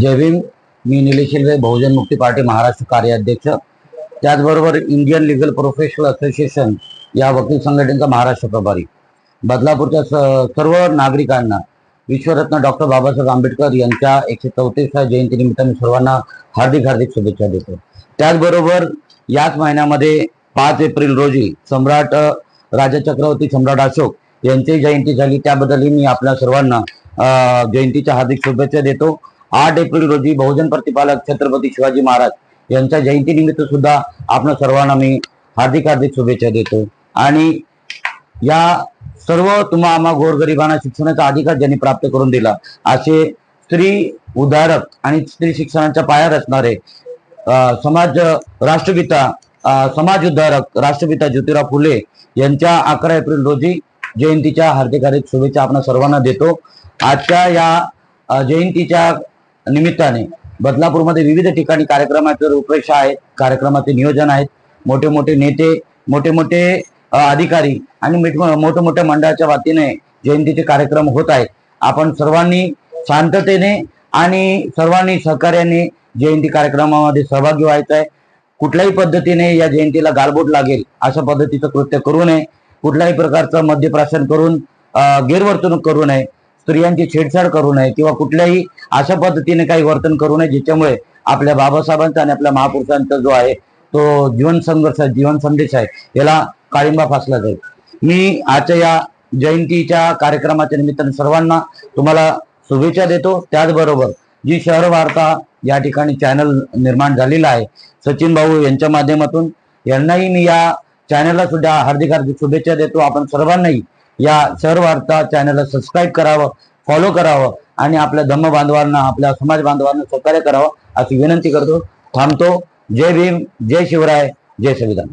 जय भीम. मी निलेश शिलवे बहुजन मुक्ती पार्टी महाराष्ट्र कार्याध्यक्ष. त्याचबरोबर इंडियन लिगल प्रोफेशनल असोसिएशन या वकील संघटनेचा महाराष्ट्र प्रभारी. बदलापूरच्या स- सर्व नागरिकांना विश्वरत्न डॉक्टर बाबासाहेब आंबेडकर यांच्या एकशे चौतीसव्या जयंतीनिमित्त मी सर्वांना हार्दिक हार्दिक शुभेच्छा देतो. त्याचबरोबर याच महिन्यामध्ये पाच एप्रिल रोजी सम्राट राजा चक्रवर्ती सम्राट अशोक यांची जयंती झाली. त्याबद्दलही मी आपल्या सर्वांना जयंतीच्या हार्दिक शुभेच्छा देतो. आठ एप्रिल रोजी बहुजन प्रतिपालक छत्रपती शिवाजी महाराज यांच्या जयंतीनिमित्त सुद्धा आपण सर्वांना मी हार्दिक हार्दिक शुभेच्छा देतो. आणि या सर्व तुम्हा आम्हा गोरगरिबांना शिक्षणाचा अधिकार ज्यांनी प्राप्त करून दिला असे स्त्री उदारक आणि स्त्री शिक्षणाच्या पायावर असणारे समाज राष्ट्रपिता समाज उद्धारक राष्ट्रपिता ज्योतिराव फुले यांच्या अकरा एप्रिल रोजी जयंतीच्या हार्दिक हार्दिक शुभेच्छा आपण सर्वांना देतो. आजच्या या जयंतीच्या निमित्ताने बदलापूरमध्ये विविध ठिकाणी कार्यक्रमाचे रूपरेषा आहेत कार्यक्रमाचे नियोजन आहेत. मोठे मोठे नेते मोठे मोठे अधिकारी आणि मोठ्या मोठ्या मंडळाच्या वतीने जयंतीचे कार्यक्रम होत आहेत. आपण सर्वांनी शांततेने आणि सर्वांनी सहकार्याने जयंती कार्यक्रमामध्ये सहभागी व्हायचं आहे. कुठल्याही पद्धतीने या जयंतीला गालबोट लागेल अशा पद्धतीचं कृत्य करू नये. कुठल्याही प्रकारचं मद्यप्राशन करून गैरवर्तणूक करू नये. स्त्रियांची छेडछाड करू नये किंवा कुठल्याही अशा पद्धतीने काही वर्तन करू नये ज्याच्यामुळे आपल्या बाबासाहेबांचा आणि आपल्या महापुरुषांचा जो आहे तो जीवन संघर्ष जीवन संदेश आहे याला काळिंबा फासला जाईल. मी आजच्या या जयंतीच्या कार्यक्रमाच्या निमित्ताने सर्वांना तुम्हाला शुभेच्छा देतो. त्याचबरोबर जी शहर वार्ता या ठिकाणी चॅनल निर्माण झालेला आहे सचिन भाऊ यांच्या माध्यमातून यांनाही मी या चॅनलला सुद्धा हार्दिक हार्दिक शुभेच्छा देतो. आपण सर्वांनाही या शहर वार्ता चॅनलला सबस्क्राईब करावं फॉलो करावं आणि आपल्या धम्म बांधवांना आपल्या समाज बांधवांना सहकार्य करावं अशी विनंती करतो. थांबतो. जय भीम जय शिवराय जय संविधान.